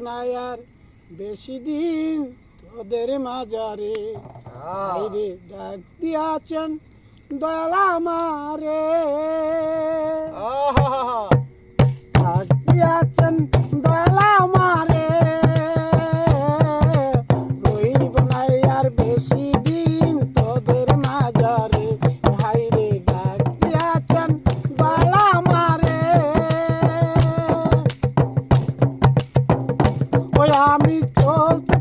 নাই আর বেশি দিন তোদের মাজারে। রে ডাক দিয়াছেন দয়ালা মারে ডাক দিয়াছেন amigos.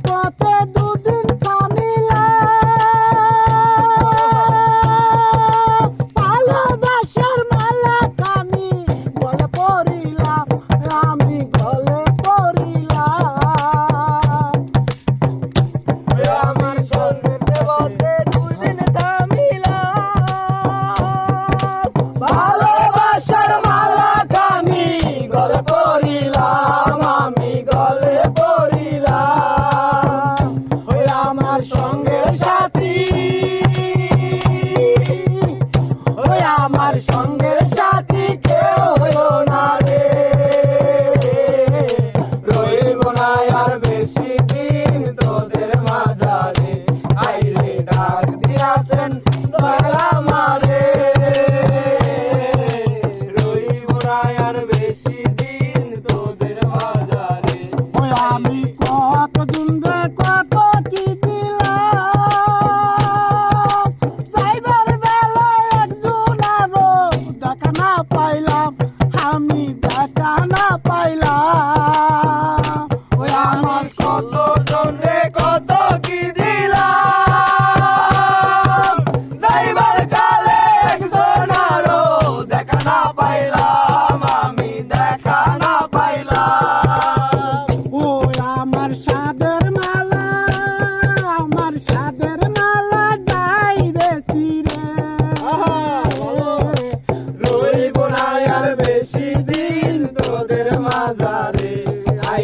টাকা না পাইলাম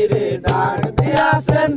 রে ডাক দিয়াছেন